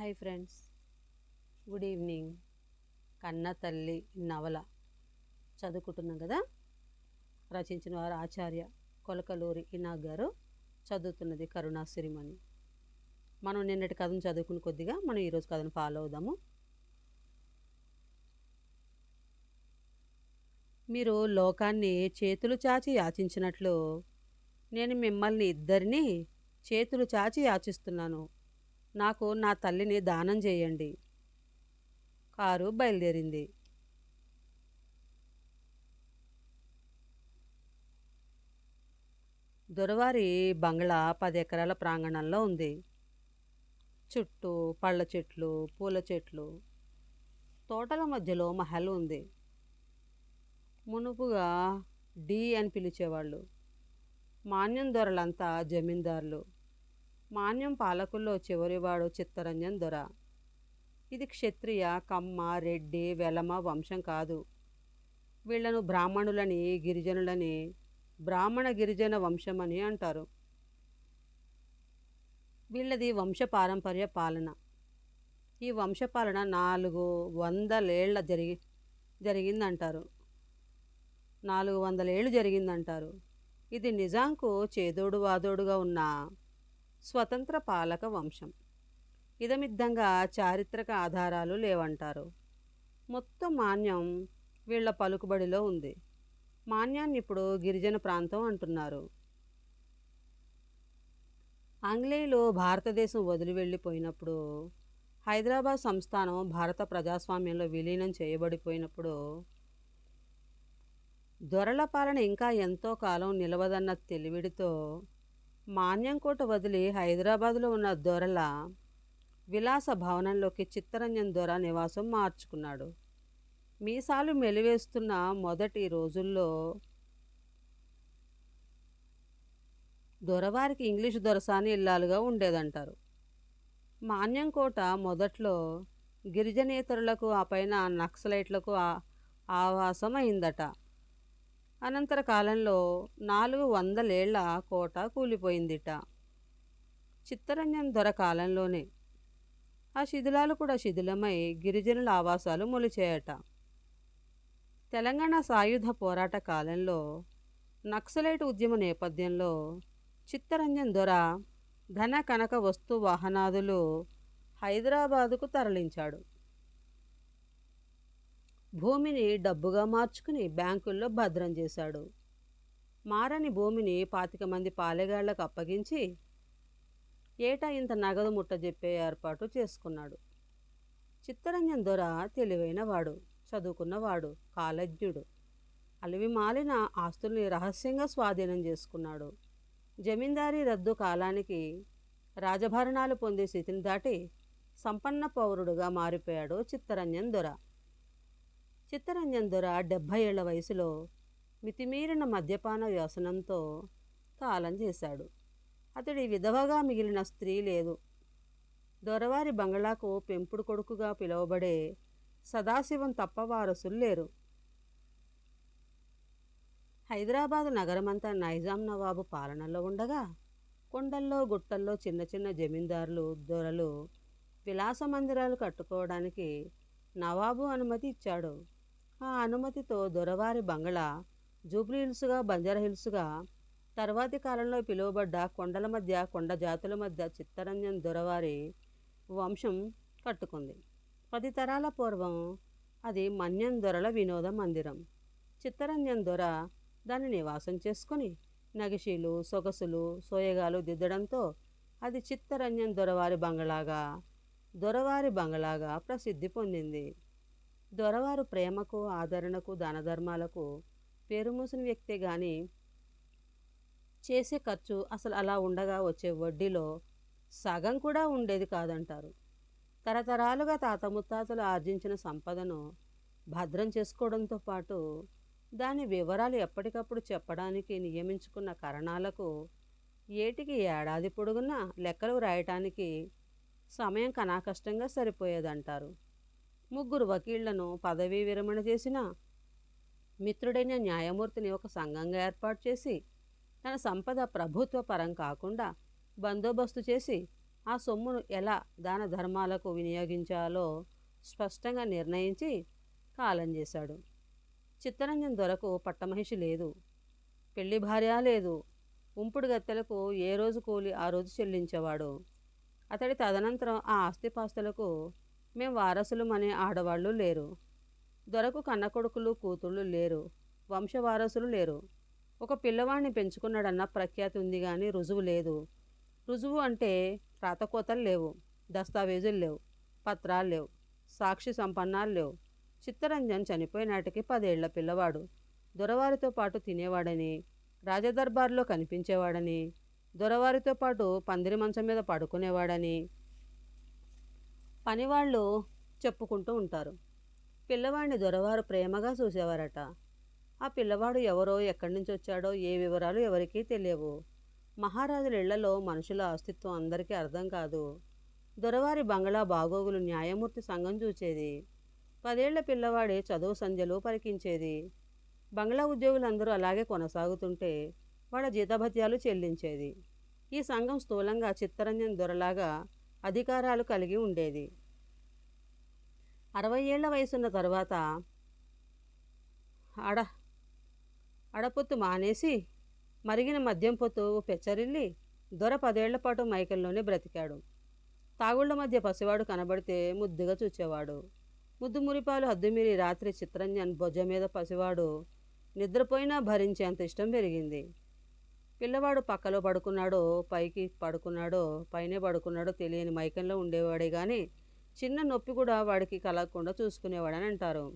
Hi friends. Good evening. కన్న తల్లి నవల చదువుకుంటున్నాం కదా? రచించిన వారు ఆచార్య కొలకలూరి ఇనాగ్ గారు చదువుతున్నది కరుణాసిరిమణి మనం నిన్నటి కథను చదువుకుని కొద్దిగా మనం ఈరోజు కథను ఫాలో అవుదాము. మీరు లోకాన్ని చేతులు చాచి యాచించినట్లు నేను మిమ్మల్ని ఇద్దరిని చేతులు చాచి యాచిస్తున్నాను. నాకు నా తల్లిని దానం చేయండి. కారు బయలుదేరింది. దొరవారి బంగ్లా పది ఎకరాల ప్రాంగణంలో ఉంది. చుట్టూ పళ్ళ చెట్లు పూల చెట్లు తోటల మధ్యలో మహల్ ఉంది. మునుపుగా డి అని పిలిచేవాళ్ళు. మాన్యం దొరలంతా జమీందారులు. మాన్యం పాలకుల్లో చివరివాడు చిత్తరంజన్ దొర. ఇది క్షత్రియ కమ్మ రెడ్డి వెలమ వంశం కాదు. వీళ్ళను బ్రాహ్మణులని గిరిజనులని బ్రాహ్మణ గిరిజన వంశమని అంటారు. వీళ్ళది వంశపారంపర్య పాలన. ఈ వంశపాలన నాలుగు వందలేళ్ళ జరిగి జరిగిందంటారు. నాలుగు వందలేళ్ళు జరిగిందంటారు. ఇది నిజాంకు చేదోడు వాదోడుగా ఉన్న స్వతంత్ర పాలక వంశం. ఇదమిద్దంగా చారిత్రక ఆధారాలు లేవంటారు. మొత్తం మాన్యం వీళ్ళ పలుకుబడిలో ఉంది. మాన్యాన్ని ఇప్పుడు గిరిజన ప్రాంతం అంటున్నారు. ఆంగ్లేయులు భారతదేశం వదిలి వెళ్ళిపోయినప్పుడు హైదరాబాద్ సంస్థానం భారత ప్రజాస్వామ్యంలో విలీనం చేయబడిపోయినప్పుడు దొరల పాలన ఇంకా ఎంతో కాలం నిలవదన్న తెలివిడితో మాన్యంకోట వదిలి హైదరాబాదులో ఉన్న దొరల విలాస భవనంలోకి చిత్తరంజన్ దొర నివాసం మార్చుకున్నాడు. మీసాలు మెలివేస్తున్న మొదటి రోజుల్లో దొరవారికి ఇంగ్లీషు దొరసాని ఇల్లాలుగా ఉండేదంటారు. మాన్యంకోట మొదట్లో గిరిజనేతరులకు ఆ పైన నక్సలైట్లకు ఆవాసం అయిందట అనంతర కాలంలో నాలుగు వందలేళ్ళ కోట కూలిపోయిందిట. చిత్తరంజన్ దొర కాలంలోనే. ఆ శిథిలాలు కూడా శిథిలమై గిరిజనుల ఆవాసాలు మొలిచేయట. తెలంగాణ సాయుధ పోరాట కాలంలో నక్సలైట్ ఉద్యమ నేపథ్యంలో చిత్తరంజన్ దొర ధన కనక వస్తు వాహనాదులు హైదరాబాదుకు తరలించాడు. భూమిని డబ్బుగా మార్చుకుని బ్యాంకుల్లో భద్రం చేశాడు. మారని భూమిని పాతిక మంది పాలెగాళ్ళకు అప్పగించి ఏటా ఇంత నగదు ముట్ట చెప్పే ఏర్పాటు చేసుకున్నాడు. చిత్తరంజన్ దొర తెలివైనవాడు చదువుకున్నవాడు కాలజ్ఞుడు. అలివి మాలిన ఆస్తుల్ని రహస్యంగా స్వాధీనం చేసుకున్నాడు. జమీందారీ రద్దు కాలానికి రాజభరణాలు పొందే స్థితిని దాటి సంపన్న పౌరుడుగా మారిపోయాడు చిత్తరంజన్ దొర. చిత్తరంజన్ దొర డెబ్భై ఏళ్ళ వయసులో మితిమీరిన మద్యపాన వ్యసనంతో కాలం చేశాడు. అతడి విధవగా మిగిలిన స్త్రీ లేదు. దొరవారి బంగ్లాకు పెంపుడు కొడుకుగా పిలువబడే సదాశివం తప్ప వారసులు లేరు. హైదరాబాద్ నగరమంతా నైజాం నవాబు పాలనలో ఉండగా కొండల్లో గుట్టల్లో చిన్న చిన్న జమీందారులు దొరలు విలాస మందిరాలు కట్టుకోవడానికి నవాబు అనుమతి ఇచ్చాడు. ఆ అనుమతితో దొరవారి బంగ్లా జూబ్లీహిల్స్గా బంజారాహిల్స్గా బంజారా హిల్స్గా తర్వాతి కాలంలో పిలువబడ్డ కొండల మధ్య కొండ జాతుల మధ్య చిత్తరంజన్ దొరవారి వంశం కట్టుకుంది. పది తరాల పూర్వం అది మన్యం దొరల వినోద మందిరం. చిత్తరంజన్ దొర దాన్ని నివాసం చేసుకుని నగిషీలు సొగసులు సోయగాలు దిద్దడంతో అది చిత్తరంజన్ దొరవారి బంగ్లాగా దొరవారి బంగ్లాగా ప్రసిద్ధి పొందింది. దొరవారు ప్రేమకు ఆదరణకు దానధర్మాలకు పేరుమూసిన వ్యక్తే కానీ చేసే ఖర్చు అసలు అలా ఉండగా వచ్చే వడ్డీలో సగం కూడా ఉండేది కాదంటారు. తరతరాలుగా తాత ముత్తాతలు ఆర్జించిన సంపదను భద్రం చేసుకోవడంతో పాటు దాని వివరాలు ఎప్పటికప్పుడు చెప్పడానికి నియమించుకున్న కరణాలకు ఏటికి ఏడాది పొడుగునా లెక్కలు రాయటానికి సమయం కనాకష్టంగా సరిపోయేదంటారు. ముగ్గురు వకీళ్ళను పదవీ విరమణ చేసిన మిత్రుడైన న్యాయమూర్తిని ఒక సంఘంగా ఏర్పాటు చేసి తన సంపద ప్రభుత్వ పరం కాకుండా బందోబస్తు చేసి ఆ సొమ్మును ఎలా దాన ధర్మాలకు వినియోగించాలో స్పష్టంగా నిర్ణయించి కాలం చేశాడు. చిత్తరంజన్ దొరకు పట్టమహిషి లేదు. పెళ్ళి భార్య లేదు. ఉంపుడు గత్తెలకు ఏ రోజు కూలి ఆ రోజు చెల్లించేవాడు. అతడి తదనంతరం ఆ ఆస్తిపాస్తులకు మేం వారసులమనే ఆడవాళ్ళు లేరు. దొరకు కన్న కొడుకులు కూతుళ్ళు లేరు. వంశవారసులు లేరు. ఒక పిల్లవాడిని పెంచుకున్నాడన్న ప్రఖ్యాతి ఉంది కానీ రుజువు లేదు. రుజువు అంటే రాతకోతలు లేవు దస్తావేజులు లేవు పత్రాలు లేవు సాక్షి సంపన్నాలు లేవు. చిత్తరంజన్ చనిపోయినాటికి పదేళ్ళ పిల్లవాడు. దొరవారితో పాటు తినేవాడని రాజదర్బార్లో కనిపించేవాడని దొరవారితో పాటు పందిరి మంచం మీద పడుకునేవాడని పనివాళ్ళు చెప్పుకుంటూ ఉంటారు. పిల్లవాడిని దొరవారు ప్రేమగా చూసేవారట. ఆ పిల్లవాడు ఎవరో ఎక్కడి నుంచి వచ్చాడో ఏ వివరాలు ఎవరికీ తెలియవు. మహారాజుల ఇళ్ళలో మనుషుల అస్తిత్వం అందరికీ అర్థం కాదు. దొరవారి బంగళా బాగోగులు న్యాయమూర్తి సంఘం చూచేది. పదేళ్ళ పిల్లవాడి చదువు సంధ్యలు పరికించేది. బంగ్లా ఉద్యోగులందరూ అలాగే కొనసాగుతుంటే వాళ్ళ జీతభత్యాలు చెల్లించేది. ఈ సంఘం స్థూలంగా చిత్తరంజన్ దొరలాగా అధికారాలు కలిగి ఉండేది. అరవై ఏళ్ళ వయసున్న తర్వాత అడ అడపొత్తు మానేసి మరిగిన మద్యం పొత్తు పెచ్చరిల్లి దొర పదేళ్ళ పాటు మైకల్లోనే బ్రతికాడు. తాగుళ్ళ మధ్య పసివాడు కనబడితే ముద్దుగా చూచేవాడు. ముద్దు మురిపాలు హద్దుమీరి రాత్రి చిత్రంజన్ భుజం మీద పసివాడు నిద్రపోయినా భరించేంత ఇష్టం పెరిగింది. పిల్లవాడు పక్కలో పడుకున్నాడో పైకి పడుకున్నాడో పైనే పడుకున్నాడో తెలియని మైకంలో ఉండేవాడే కానీ చిన్న నొప్పి కూడా వాడికి కలగకుండా చూసుకునేవాడని అంటారు.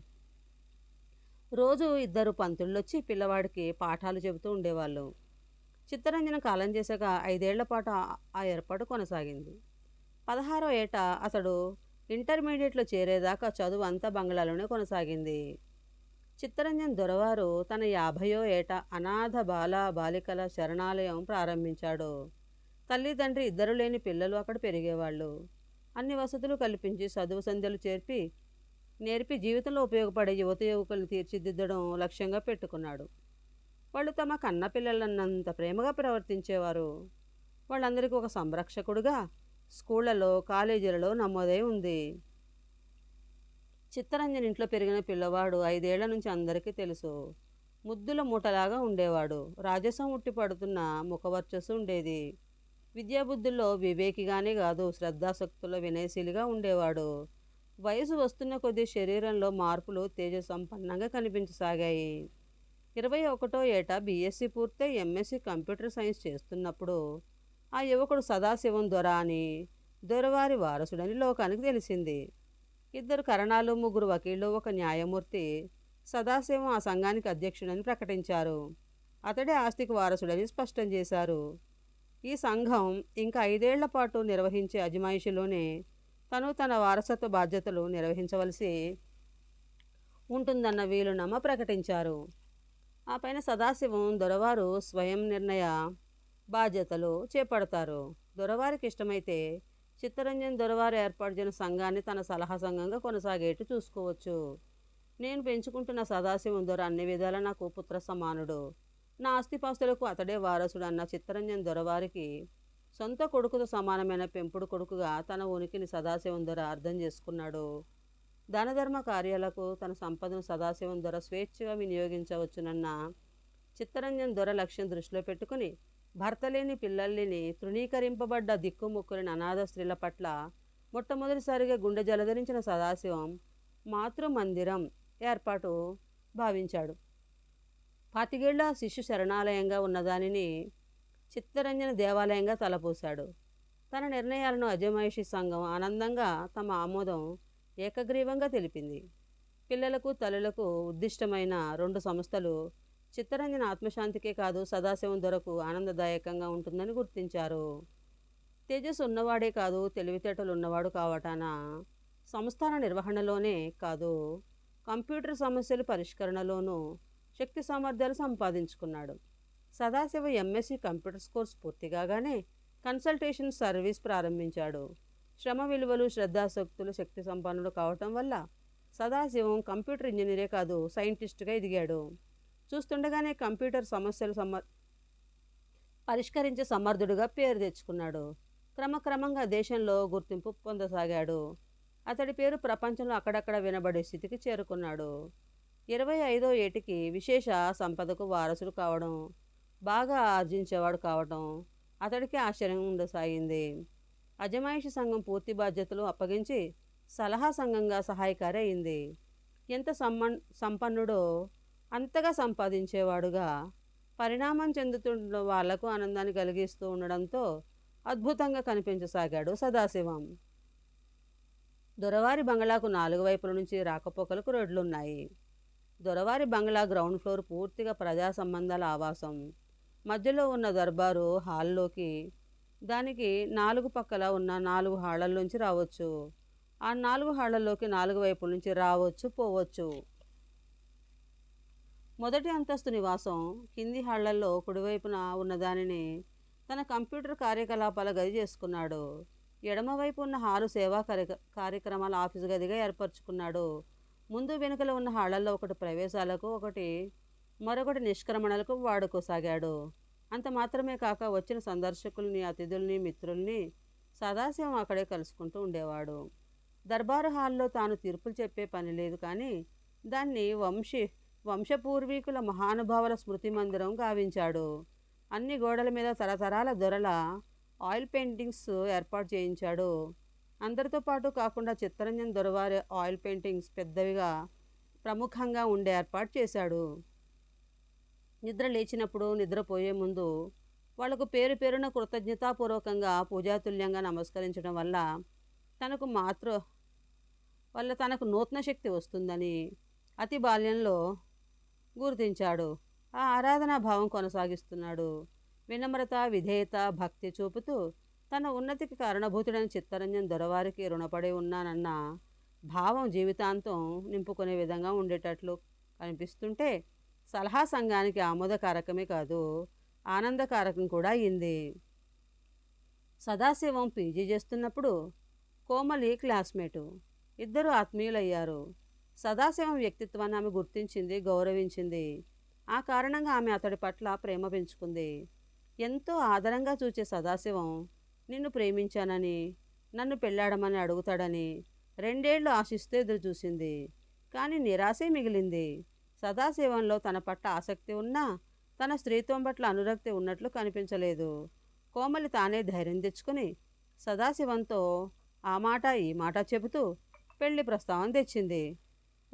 రోజు ఇద్దరు పంతుళ్ళు వచ్చి పిల్లవాడికి పాఠాలు చెబుతూ ఉండేవాళ్ళు. చిత్తరంజన కాలం చేశాక ఐదేళ్ళ పాటు ఆ ఏర్పాటు కొనసాగింది. పదహారో ఏట అతడు ఇంటర్మీడియట్లో చేరేదాకా చదువు అంతా బంగ్లాలోనే కొనసాగింది. చిత్తరంజన్ దొరవారు తన యాభయో ఏట అనాథ బాల బాలికల శరణాలయం ప్రారంభించాడు. తల్లిదండ్రి ఇద్దరు లేని పిల్లలు అక్కడ పెరిగేవాళ్ళు. అన్ని వసతులు కల్పించి చదువు సంధ్యలు చేర్పి నేర్పి జీవితంలో ఉపయోగపడే యువత యువకులను తీర్చిదిద్దడం లక్ష్యంగా పెట్టుకున్నాడు. వాళ్ళు తమ కన్న పిల్లలన్నంత ప్రేమగా ప్రవర్తించేవారు. వాళ్ళందరికీ ఒక సంరక్షకుడుగా స్కూళ్ళలో కాలేజీలలో నమోదై ఉంది. చిత్తరంజన్ ఇంట్లో పెరిగిన పిల్లవాడు ఐదేళ్ళ నుంచి అందరికీ తెలుసు. ముద్దుల మూటలాగా ఉండేవాడు. రాజసం ఉట్టి పడుతున్న ముఖవర్చస్సు ఉండేది. విద్యాబుద్ధుల్లో వివేకిగానే కాదు శ్రద్ధాశక్తుల్లో వినయశీలిగా ఉండేవాడు. వయసు వస్తున్న కొద్దీ శరీరంలో మార్పులు తేజ సంపన్నంగా కనిపించసాగాయి. ఇరవై ఒకటో ఏట బీఎస్సీ పూర్తయి ఎంఎస్సీ కంప్యూటర్ సైన్స్ చేస్తున్నప్పుడు ఆ యువకుడు సదాశివం దొర అని దొరవారి వారసుడని లోకానికి తెలిసింది. ఇద్దరు కరణాలు ముగ్గురు వకీళ్ళు ఒక న్యాయమూర్తి సదాశివం ఆ సంఘానికి అధ్యక్షుడని ప్రకటించారు. అతడే ఆస్తికి వారసుడని స్పష్టం చేశారు. ఈ సంఘం ఇంకా ఐదేళ్ళ పాటు నిర్వహించే అజమాయిషిలోనే తను తన వారసత్వ బాధ్యతలు నిర్వహించవలసి ఉంటుందన్న వీలునామా ప్రకటించారు. ఆ పైన సదాశివం దొరవారు స్వయం నిర్ణయ బాధ్యతలు చేపడతారు. దొరవారికి ఇష్టమైతే చిత్తరంజన్ దొరవారు ఏర్పాటు చేసిన సంఘాన్ని తన సలహా సంఘంగా కొనసాగేట్టు చూసుకోవచ్చు. నేను పెంచుకుంటున్న సదాశివం దొర అన్ని విధాలా నాకు పుత్ర సమానుడు. నా ఆస్తిపాస్తులకు అతడే వారసుడు అన్న చిత్తరంజన్ దొరవారికి సొంత కొడుకుతో సమానమైన పెంపుడు కొడుకుగా తన ఉనికిని సదాశివం దొర అర్థం చేసుకున్నాడు. దానధర్మ కార్యాలకు తన సంపదను సదాశివం దొర స్వేచ్ఛగా వినియోగించవచ్చునన్న చిత్తరంజన్ దొర లక్ష్యం దృష్టిలో పెట్టుకుని భర్త లేని పిల్లల్ని తృణీకరింపబడ్డ దిక్కుముక్కులని అనాథ స్త్రీల పట్ల మొట్టమొదటిసారిగా గుండె జలధరించిన సదాశివం మాతృమందిరం ఏర్పాటు భావించాడు. పాతికేళ్ళ శిశు శరణాలయంగా ఉన్నదానిని చిత్తరంజన దేవాలయంగా తలపోశాడు. తన నిర్ణయాలను అజమాయిషి సంఘం ఆనందంగా తమ ఆమోదం ఏకగ్రీవంగా తెలిపింది. పిల్లలకు తల్లులకు ఉద్దిష్టమైన రెండు సంస్థలు చిత్తరంజన ఆత్మశాంతికే కాదు సదాశివం దొరకు ఆనందదాయకంగా ఉంటుందని గుర్తించారు. తేజస్సు ఉన్నవాడే కాదు తెలివితేటలు ఉన్నవాడు కావటాన సంస్థాన నిర్వహణలోనే కాదు కంప్యూటర్ సమస్యల పరిష్కరణలోనూ శక్తి సామర్థ్యాలు సంపాదించుకున్నాడు. సదాశివ ఎంఎస్సి కంప్యూటర్స్ కోర్స్ పూర్తి కాగానే కన్సల్టేషన్ సర్వీస్ ప్రారంభించాడు. శ్రమ విలువలు శ్రద్ధాశక్తులు శక్తి సంపన్నుడు కావటం వల్ల సదాశివం కంప్యూటర్ ఇంజనీరే కాదు సైంటిస్ట్గా ఎదిగాడు. చూస్తుండగానే కంప్యూటర్ సమస్యలు సమ పరిష్కరించే సమర్థుడుగా పేరు తెచ్చుకున్నాడు. క్రమక్రమంగా దేశంలో గుర్తింపు పొందసాగాడు. అతడి పేరు ప్రపంచంలో అక్కడక్కడ వినబడే స్థితికి చేరుకున్నాడు. ఇరవై ఐదో ఏటికి విశేష సంపదకు వారసుడు కావడం బాగా ఆర్జించేవాడు కావడం అతడికి ఆశ్చర్యం ఉండసాగింది. అజమాయిషి సంఘం పూర్తి బాధ్యతలు అప్పగించి సలహా సంఘంగా సహాయకారి అయింది. ఎంత సంపన్నుడో అంతగా సంపాదించేవాడుగా పరిణామం చెందుతున్న వాళ్ళకు ఆనందాన్ని కలిగిస్తూ ఉండడంతో అద్భుతంగా కనిపించసాగాడు సదాశివం. దొరవారి బంగ్లాకు నాలుగు వైపుల నుంచి రాకపోకలకు రోడ్లున్నాయి. దొరవారి బంగ్లా గ్రౌండ్ ఫ్లోర్ పూర్తిగా ప్రజా సంబంధాల ఆవాసం. మధ్యలో ఉన్న దర్బారు హాల్లోకి దానికి నాలుగు పక్కల ఉన్న నాలుగు హాళ్ళల్లోంచి రావచ్చు. ఆ నాలుగు హాళ్ళల్లోకి నాలుగు వైపుల నుంచి రావచ్చు పోవచ్చు. మొదటి అంతస్తు నివాసం కింది హాళ్ళలో కుడివైపున ఉన్నదానిని తన కంప్యూటర్ కార్యకలాపాల గది చేసుకున్నాడు. ఎడమవైపు ఉన్న హాలు సేవా కార్యక్రమాల ఆఫీసు గదిగా ఏర్పరచుకున్నాడు. ముందు వెనుకల ఉన్న హాళ్ళలో ఒకటి ప్రవేశాలకు ఒకటి మరొకటి నిష్క్రమణలకు వాడుకోసాగాడు. అంత మాత్రమే కాక వచ్చిన సందర్శకుల్ని అతిథుల్ని మిత్రుల్ని సదాశివం అక్కడే కలుసుకుంటూ ఉండేవాడు. దర్బారు హాల్లో తాను తీర్పులు చెప్పే పని లేదు కానీ దాన్ని వంశీ వంశపూర్వీకుల మహానుభావుల స్మృతి మందిరం గావించాడు. అన్ని గోడల మీద తరతరాల దొరల ఆయిల్ పెయింటింగ్స్ ఏర్పాటు చేయించాడు. అందరితో పాటు కాకుండా చిత్తరంజన్ దొరవారి ఆయిల్ పెయింటింగ్స్ పెద్దవిగా ప్రముఖంగా ఉండే ఏర్పాటు చేశాడు. నిద్ర లేచినప్పుడు నిద్రపోయే ముందు వాళ్ళకు పేరు పేరున కృతజ్ఞతాపూర్వకంగా పూజాతుల్యంగా నమస్కరించడం వల్ల తనకు మాతృ వల్ల తనకు నూతన శక్తి వస్తుందని అతి బాల్యంలో గుర్తించాడు. ఆ ఆరాధనా భావం కొనసాగిస్తున్నాడు. వినమ్రత విధేయత భక్తి చూపుతూ తన ఉన్నతికి కారణభూతుడైన చిత్తరంజన్ దొరవారికి రుణపడి ఉన్నానన్న భావం జీవితాంతం నింపుకునే విధంగా ఉండేటట్లు కనిపిస్తుంటే సలహా సంఘానికి ఆమోదకారకమే కాదు ఆనందకారకం కూడా అయింది. సదాశివం పీజీ చేస్తున్నప్పుడు కోమలి క్లాస్మేటు. ఇద్దరు ఆత్మీయులయ్యారు. సదాశివం వ్యక్తిత్వాన్ని ఆమె గుర్తించింది గౌరవించింది. ఆ కారణంగా ఆమె అతడి పట్ల ప్రేమ పెంచుకుంది. ఎంతో ఆదరంగా చూచే సదాశివం నిన్ను ప్రేమించానని నన్ను పెళ్ళాడమని అడుగుతాడని రెండేళ్ళు ఆశిస్తూ ఎదురు చూసింది కానీ నిరాశే మిగిలింది. సదాశివంలో తన పట్ల ఆసక్తి ఉన్నా తన స్త్రీత్వం పట్ల అనురక్తి ఉన్నట్లు కనిపించలేదు. కోమలి తానే ధైర్యం తెచ్చుకుని సదాశివంతో ఆ మాట ఈ మాట చెబుతూ పెళ్ళి ప్రస్తావన తెచ్చింది.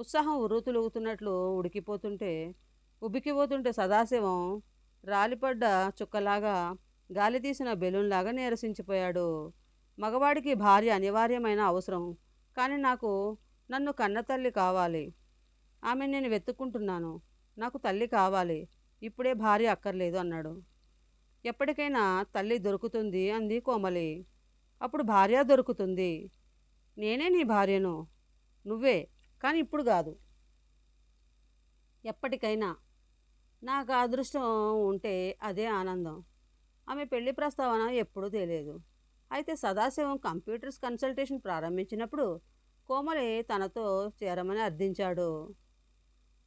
ఉత్సాహం ఉరుతులుగుతున్నట్లు ఉడికిపోతుంటే ఉబికిపోతుంటే సదాశివం రాలిపడ్డ చుక్కలాగా గాలి తీసిన బెలూన్లాగా నీరసించిపోయాడు. మగవాడికి భార్య అనివార్యమైన అవసరం కానీ నాకు నన్ను కన్న తల్లి కావాలి. ఆమె నేను వెతుక్కుంటున్నాను నాకు తల్లి కావాలి ఇప్పుడే భార్య అక్కర్లేదు అన్నాడు. ఎప్పటికైనా తల్లి దొరుకుతుంది అంది కోమలి. అప్పుడు భార్య దొరుకుతుంది. నేనే నీ భార్యను? నువ్వే? కానీ ఇప్పుడు కాదు. ఎప్పటికైనా నాకు అదృష్టం ఉంటే అదే ఆనందం. ఆమె పెళ్ళి ప్రస్తావన ఎప్పుడూ తెలియదు. అయితే సదాశివం కంప్యూటర్స్ కన్సల్టేషన్ ప్రారంభించినప్పుడు కోమలి తనతో చేరమని అర్థించాడు.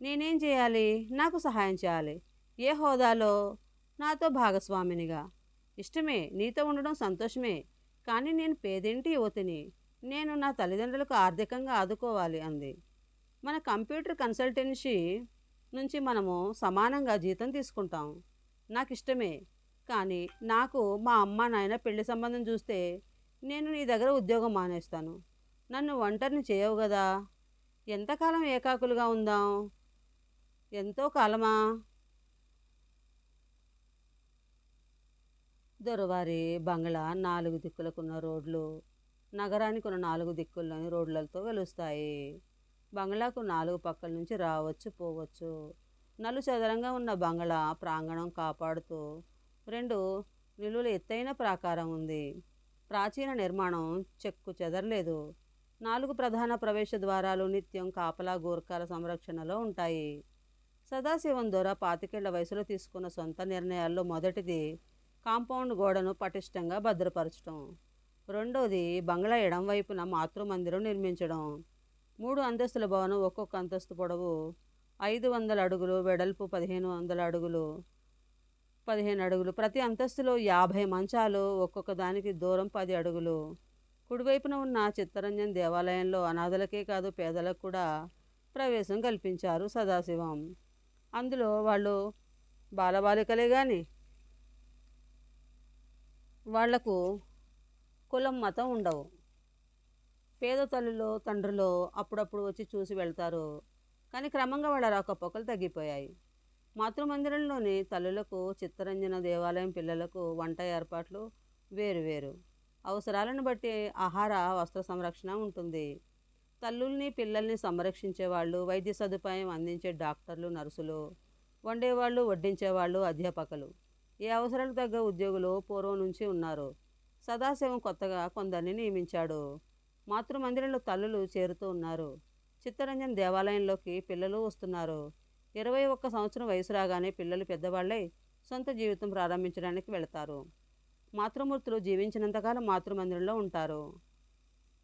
నేనేం చేయాలి? నాకు సహాయం చేయాలి. ఏ హోదాలో? నాతో భాగస్వామినిగా. ఇష్టమే నీతో ఉండడం సంతోషమే. కానీ నేను పేదింటి యువతిని. నేను నా తల్లిదండ్రులకు ఆర్థికంగా ఆదుకోవాలి అంది. మన కంప్యూటర్ కన్సల్టెన్సీ నుంచి మనము సమానంగా జీతం తీసుకుంటాం. నాకు ఇష్టమే కానీ నాకు మా అమ్మ నాయన పెళ్ళి సంబంధం చూస్తే నేను నీ దగ్గర ఉద్యోగం మానేస్తాను. నన్ను ఒంటరిని చేయవు కదా ఎంతకాలం ఏకాకులుగా ఉందాం? ఎంతో కాలమా? దొరవారి బంగ్లా నాలుగు దిక్కులకున్న రోడ్లు నగరానికి ఉన్న నాలుగు దిక్కుల్లోని రోడ్లతో వెలుస్తాయి. బంగ్లాకు నాలుగు పక్కల నుంచి రావచ్చు పోవచ్చు. నలు చదరంగా ఉన్న బంగ్లా ప్రాంగణం కాపాడుతూ రెండు నిలువుల ఎత్తైన ప్రాకారం ఉంది. ప్రాచీన నిర్మాణం చెక్కు చెదరలేదు. నాలుగు ప్రధాన ప్రవేశ ద్వారాలు నిత్యం కాపలా గోర్ఖాల సంరక్షణలో ఉంటాయి. సదాశివం దొర పాతికేళ్ళ వయసులో తీసుకున్న సొంత నిర్ణయాల్లో మొదటిది కాంపౌండ్ గోడను పటిష్టంగా భద్రపరచడం రెండోది బంగ్లా ఎడం వైపున మాతృమందిరం నిర్మించడం. మూడు అంతస్తుల భవనం ఒక్కొక్క అంతస్తు పొడవు ఐదు వందల అడుగులు వెడల్పు పదిహేను వందల అడుగులు పదిహేను అడుగులు. ప్రతి అంతస్తులో యాభై మంచాలు ఒక్కొక్క దానికి దూరం పది అడుగులు. కుడివైపున ఉన్న చిత్తరంజన్ దేవాలయంలో అనాథలకే కాదు పేదలకు కూడా ప్రవేశం కల్పించారు సదాశివం. అందులో వాళ్ళు బాలబాలికలే కానీ వాళ్ళకు కులం మతం ఉండవు. పేద తల్లులు తండ్రులు అప్పుడప్పుడు వచ్చి చూసి వెళ్తారు. కానీ క్రమంగా వాళ్ళ రాకపోకలు తగ్గిపోయాయి. మాతృమందిరంలోని తల్లులకు చిత్తరంజన దేవాలయం పిల్లలకు వంట ఏర్పాట్లు వేరువేరు అవసరాలను బట్టి ఆహార వస్త్ర సంరక్షణ ఉంటుంది. తల్లుల్ని పిల్లల్ని సంరక్షించే వాళ్ళు వైద్య సదుపాయం అందించే డాక్టర్లు నర్సులు వండేవాళ్ళు వడ్డించేవాళ్ళు అధ్యాపకులు. ఏ అవసరాలకు తగ్గ ఉద్యోగులు పూర్వం నుంచి ఉన్నారు. సదాశివం కొత్తగా కొందరిని నియమించాడు. మాతృమందిరంలో తల్లులు చేరుతూ ఉన్నారు. చిత్తరంజన్ దేవాలయంలోకి పిల్లలు వస్తున్నారు. ఇరవై ఒక్క సంవత్సరం వయసు రాగానే పిల్లలు పెద్దవాళ్ళై సొంత జీవితం ప్రారంభించడానికి వెళతారు. మాతృమూర్తులు జీవించినంతకాలం మాతృమందిరంలో ఉంటారు.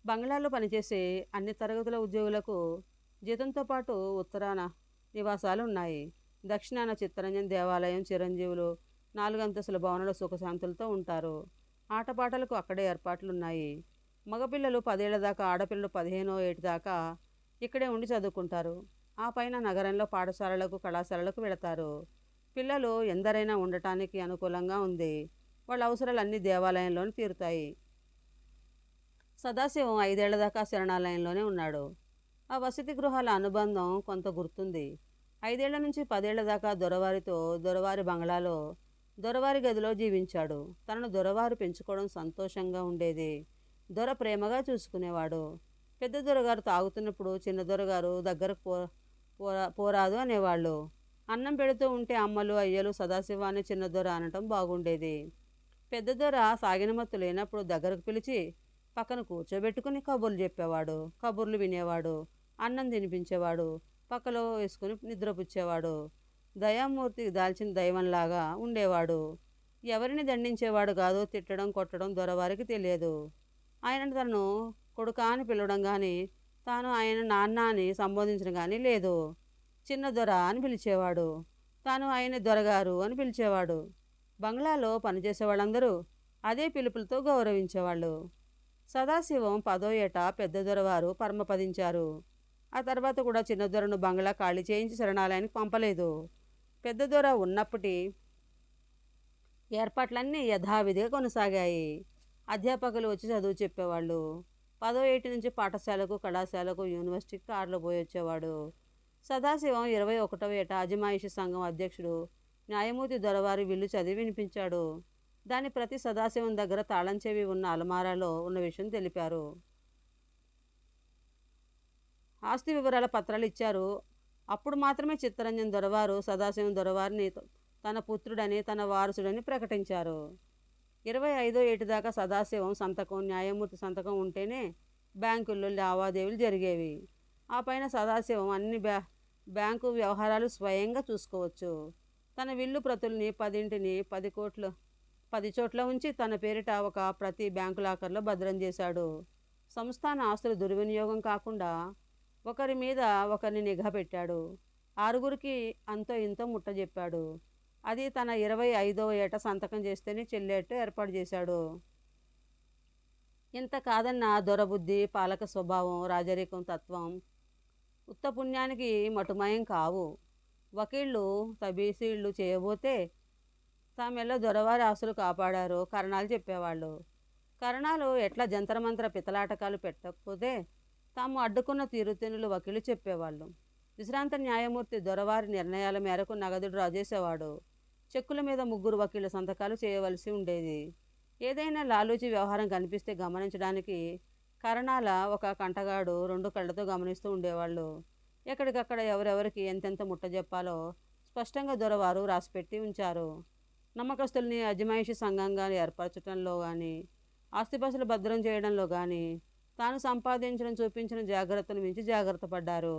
బంగ్లాలో పనిచేసే అన్ని తరగతుల ఉద్యోగులకు జీతంతో పాటు ఉత్తరాన నివాసాలు ఉన్నాయి. దక్షిణాన చిత్తరంజన్ దేవాలయం చిరంజీవులు నాలుగంతస్తుల అంతస్తుల సుఖశాంతులతో ఉంటారు. ఆటపాటలకు అక్కడే ఏర్పాట్లు ఉన్నాయి మగపిల్లలు పదేళ్ళ దాకా ఆడపిల్లలు పదిహేనో ఏటి దాకా ఇక్కడే ఉండి చదువుకుంటారు. ఆ పైన నగరంలో పాఠశాలలకు కళాశాలలకు వెళతారు. పిల్లలు ఎందరైనా ఉండటానికి అనుకూలంగా ఉంది. వాళ్ళ అవసరాలు అన్ని దేవాలయంలోనే తీరుతాయి. సదాశివం ఐదేళ్ళ దాకా శరణాలయంలోనే ఉన్నాడు. ఆ వసతి గృహాల అనుబంధం కొంత గుర్తుంది. ఐదేళ్ళ నుంచి పదేళ్ళ దాకా దొరవారితో దొరవారి బంగ్లాలో దొరవారి గదిలో జీవించాడు. తనను దొరవారు పెంచుకోవడం సంతోషంగా ఉండేది. దొర ప్రేమగా చూసుకునేవాడు. పెద్ద దొరగారు తాగుతున్నప్పుడు చిన్న దొరగారు దగ్గరకు పో పోరా పోరాదు అనేవాళ్ళు. అన్నం పెడుతూ ఉంటే అమ్మలు అయ్యలు సదాశివాన్ని చిన్న దొర అనటం బాగుండేది. పెద్ద దొర సాగిన మత్తు లేనప్పుడు దగ్గరకు పిలిచి పక్కన కూర్చోబెట్టుకుని కబుర్లు చెప్పేవాడు. కబుర్లు వినేవాడు. అన్నం తినిపించేవాడు. పక్కలో వేసుకుని నిద్రపుచ్చేవాడు. దయామూర్తికి దాల్చిన దైవంలాగా ఉండేవాడు. ఎవరిని దండించేవాడు కాదో తిట్టడం కొట్టడం దొరవారికి తెలియదు. ఆయన తనను కొడుకా అని పిలవడం కానీ తాను ఆయన నాన్న అని సంబోధించడం కానీ లేదు. చిన్న దొర అని పిలిచేవాడు. తాను ఆయన దొరగారు అని పిలిచేవాడు. బంగ్లాలో పనిచేసే వాళ్ళందరూ అదే పిలుపులతో గౌరవించేవాళ్ళు. సదాశివం పదో ఏట పెద్ద దొరవారు పరమపదించారు. ఆ తర్వాత కూడా చిన్న దొరను బంగ్లా ఖాళీ చేయించి శరణాలయానికి పంపలేదు. పెద్ద దొర ఉన్నప్పటి ఏర్పాట్లన్నీ యథావిధిగా కొనసాగాయి. అధ్యాపకులు వచ్చి చదువు చెప్పేవాళ్ళు. పదో ఏటి నుంచి పాఠశాలకు కళాశాలకు యూనివర్సిటీకి కారులో పోయి వచ్చేవాడు. సదాశివం ఇరవై ఒకటవ ఏట అజమాయిషి సంఘం అధ్యక్షుడు న్యాయమూర్తి దొరవారి విల్లు చదివి వినిపించాడు. దాని ప్రతి సదాశివం దగ్గర తాళం చెవి ఉన్న అలమారాలో ఉన్న విషయం తెలిపారు. ఆస్తి వివరాల పత్రాలు ఇచ్చారు. అప్పుడు మాత్రమే చిత్తరంజన్ దొరవారు సదాశివం దొరవారిని తన పుత్రుడని తన వారసుడని ప్రకటించారు. ఇరవై ఐదో ఏటి దాకా సదాశివం సంతకం న్యాయమూర్తి సంతకం ఉంటేనే బ్యాంకుల్లో లావాదేవీలు జరిగేవి. ఆ పైన సదాశివం అన్ని బ్యా బ్యాంకు వ్యవహారాలు స్వయంగా చూసుకోవచ్చు. తన విల్లు ప్రతుల్ని పదింటిని పది కోట్లు పది చోట్ల ఉంచి తన పేరిట ఒక ప్రతి బ్యాంకు లాకర్లో భద్రం చేశాడు. సంస్థాన ఆస్తుల దుర్వినియోగం కాకుండా ఒకరి మీద ఒకరిని నిఘా పెట్టాడు. ఆరుగురికి అంతో ఇంతో ముట్ట చెప్పాడు అది తన ఇరవై ఐదవ ఏట సంతకం చేస్తేనే చెల్లేట్టు ఏర్పాటు చేశాడు. ఇంత కాదన్న దొరబుద్ధి పాలక స్వభావం రాజరికం తత్వం ఉత్తపుణ్యానికి మటుమయం కావు. వకీళ్ళు తబీసీళ్ళు చేయబోతే తామెల్లో దొరవారి ఆశలు కాపాడారు కరణాలు చెప్పేవాళ్ళు. కరణాలు ఎట్లా జంతరమంతర పితలాటకాలు పెట్టకపోతే తాము అడ్డుకున్న తీరుతెనులు వకీలు చెప్పేవాళ్ళు. విశ్రాంత న్యాయమూర్తి దొరవారి నిర్ణయాల మేరకు నగదు డ్రా చేసేవాడు. చెక్కుల మీద ముగ్గురు వకీల సంతకాలు చేయవలసి ఉండేది. ఏదైనా లాలూచి వ్యవహారం కనిపిస్తే గమనించడానికి కరణాల ఒక కంటగాడు రెండు కళ్ళతో గమనిస్తూ ఉండేవాళ్ళు. ఎక్కడికక్కడ ఎవరెవరికి ఎంతెంత ముట్ట చెప్పాలో స్పష్టంగా దొరవారు రాసిపెట్టి ఉంచారు. నమ్మకస్తుల్ని అజమాయిషి సంఘంగా ఏర్పరచడంలో కానీ ఆస్తిపాస్తులు భద్రం చేయడంలో కానీ తాను సంపాదించడం చూపించిన జాగ్రత్తలు మించి జాగ్రత్త పడ్డారు.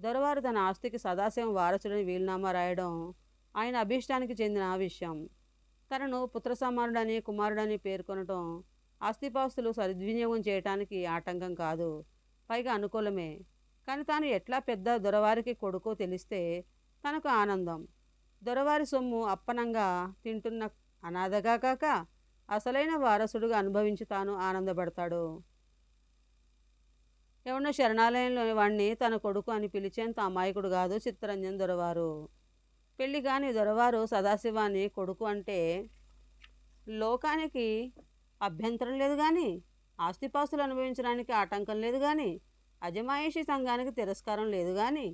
దొరవారు తన ఆస్తికి సదాశివం వారసుడని వీలునామా రాయడం ఆయన అభీష్టానికి చెందిన విషయం. తనను పుత్ర సమానుడని కుమారుడని పేర్కొనటం ఆస్తిపాస్తులు సద్వినియోగం చేయటానికి ఆటంకం కాదు పైగా అనుకూలమే. కానీ తాను ఎట్లా పెద్ద దొరవారికి కొడుకో తెలిస్తే తనకు ఆనందం. దొరవారి సొమ్ము అప్పనంగా తింటున్న అనాథగా కాక అసలైన వారసుడుగా అనుభవించి తాను ఆనందపడతాడు. ఎవరినో శరణాలయంలో వాణ్ణి తన కొడుకు అని పిలిచేంత అమాయకుడు కాదు చిత్తరంజన్ దొరవారు. పెళ్ళి కాని దొరవారు సదాశివాన్ని కొడుకు అంటే లోకానికి అభ్యంతరం లేదు కానీ ఆస్తిపాస్తులు అనుభవించడానికి ఆటంకం లేదు కానీ అజమాయిషి సంఘానికి తిరస్కారం లేదు కానీ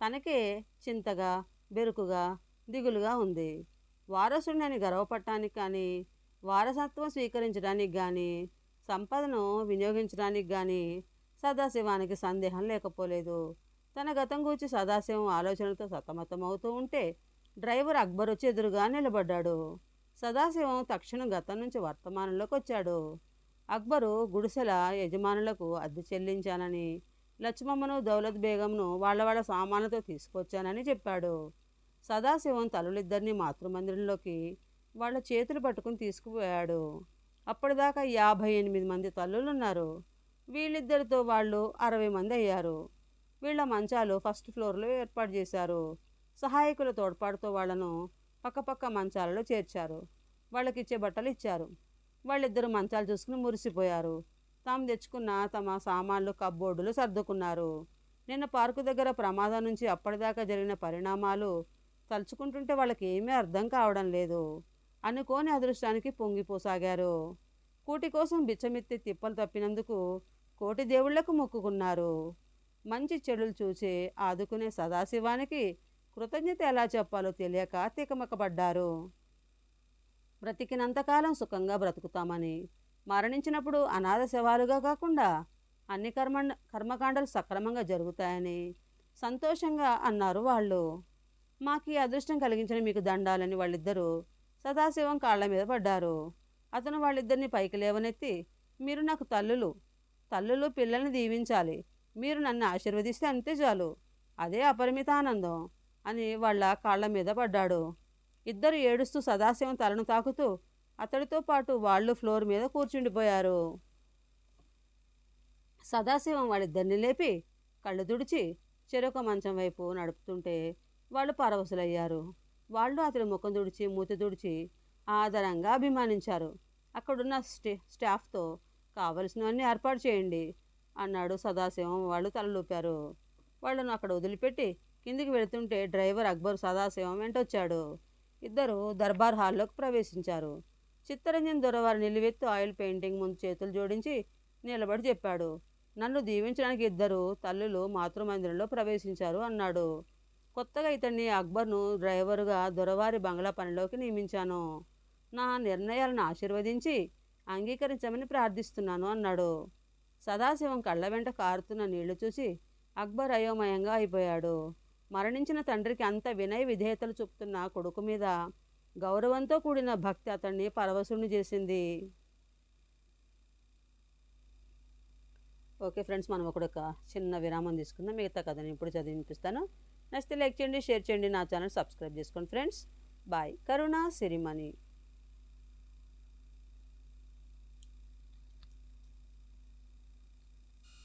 తనకే చింతగా బెరుకుగా దిగులుగా ఉంది. వారసుడిని గర్వపడటానికి కానీ వారసత్వం స్వీకరించడానికి కానీ సంపదను వినియోగించడానికి కానీ సదాశివానికి సందేహం లేకపోలేదు. తన గతం గురించి సదాశివం ఆలోచనలతో సతమతమవుతూ ఉంటే డ్రైవర్ అక్బర్ వచ్చి ఎదురుగా నిలబడ్డాడు. సదాశివం తక్షణం గతం నుంచి వర్తమానంలోకి వచ్చాడు. అక్బరు గుడిసెల యజమానులకు అద్దె చెల్లించానని లక్ష్మమ్మను దౌలత్ బేగంను వాళ్ళ వాళ్ళ సామాన్లతో తీసుకొచ్చానని చెప్పాడు. సదాశివం తలులిద్దరిని మాతృమందిరంలోకి వాళ్ళ చేతులు పట్టుకుని తీసుకుపోయాడు. అప్పటిదాకా యాభై ఎనిమిది మంది తల్లులున్నారు. వీళ్ళిద్దరితో వాళ్ళు అరవై మంది అయ్యారు. వీళ్ళ మంచాలు ఫస్ట్ ఫ్లోర్లో ఏర్పాటు చేశారు. సహాయకుల తోడ్పాటుతో వాళ్ళను పక్కపక్క మంచాలలో చేర్చారు. వాళ్ళకి ఇచ్చే బట్టలు ఇచ్చారు. వాళ్ళిద్దరు మంచాలు చూసుకుని మురిసిపోయారు. తాము తెచ్చుకున్న తమ సామాన్లు కబ్బోర్డులు సర్దుకున్నారు. నిన్న పార్కు దగ్గర ప్రమాదం నుంచి అప్పటిదాకా జరిగిన పరిణామాలు తలుచుకుంటుంటే వాళ్ళకి ఏమీ అర్థం కావడం లేదు. అనుకోని అదృష్టానికి పొంగిపోసాగారు. కూటి కోసం బిచ్చమెత్తి తిప్పలు తప్పినందుకు కోటి దేవుళ్ళకు మొక్కుకున్నారు. మంచి చెడులు చూసి ఆదుకునే సదాశివానికి కృతజ్ఞత ఎలా చెప్పాలో తెలియక తికమకబడ్డారు. బ్రతికినంతకాలం సుఖంగా బ్రతుకుతామని మరణించినప్పుడు అనాథ శవాలుగా కాకుండా అన్ని కర్మ కర్మకాండలు సక్రమంగా జరుగుతాయని సంతోషంగా అన్నారు వాళ్ళు. మాకు ఈ అదృష్టం కలిగించిన మీకు దండాలని వాళ్ళిద్దరూ సదాశివం కాళ్ళ మీద పడ్డారు. అతను వాళ్ళిద్దరిని పైకి లేవనెత్తి మీరు నాకు తల్లులు తల్లులు పిల్లల్ని దీవించాలి. మీరు నన్ను ఆశీర్వదిస్తే అంతే చాలు. అదే అపరిమిత ఆనందం అని వాళ్ళ కాళ్ళ మీద పడ్డాడు. ఇద్దరు ఏడుస్తూ సదాశివం తలను తాకుతూ అతడితో పాటు వాళ్ళు ఫ్లోర్ మీద కూర్చుండిపోయారు. సదాశివం వాళ్ళిద్దరిని లేపి కళ్ళు తుడిచి చెరొక మంచం వైపు నడుపుతుంటే వాళ్ళు పరవశులయ్యారు. వాళ్ళు అతడి ముఖం తుడిచి మూతి తుడిచి ఆదరంగా అభిమానించారు. అక్కడున్న స్టే స్టాఫ్తో కావలసినవన్నీ ఏర్పాటు చేయండి అన్నాడు సదాశివం. వాళ్ళు తలలూపారు. వాళ్ళను అక్కడ వదిలిపెట్టి కిందికి వెళుతుంటే డ్రైవర్ అక్బర్ సదాశివం వెంటొచ్చాడు. ఇద్దరు దర్బార్ హాల్లోకి ప్రవేశించారు. చిత్తరంజన్ దొరవారి నిలువెత్తు ఆయిల్ పెయింటింగ్ ముందు చేతులు జోడించి నిలబడి చెప్పాడు. నన్ను దీవించడానికి ఇద్దరు తల్లులు మాతృమందిరంలో ప్రవేశించారు అన్నాడు. కొత్తగా ఇతన్ని అక్బర్ను డ్రైవరుగా దొరవారి బంగ్లా పనిలోకి నియమించాను. నా నిర్ణయాలను ఆశీర్వదించి అంగీకరించమని ప్రార్థిస్తున్నాను అన్నాడు. సదాశివం కళ్ళ వెంట కారుతున్న నీళ్ళు చూసి అక్బర్ అయోమయంగా అయిపోయాడు. మరణించిన తండ్రికి అంత వినయ విధేయతలు చూపుతున్న కొడుకు మీద గౌరవంతో కూడిన భక్తి అతన్ని పరవశుణ్ణి చేసింది. ఓకే ఫ్రెండ్స్ మనం ఒక చిన్న విరామం తీసుకుందాం. మిగతా కథని ఇప్పుడు చదివినిపిస్తాను నచ్చితే లైక్ చేయండి షేర్ చేయండి నా ఛానల్ సబ్స్క్రైబ్ చేసుకోండి ఫ్రెండ్స్. బాయ్. కరుణ సిరిమణి.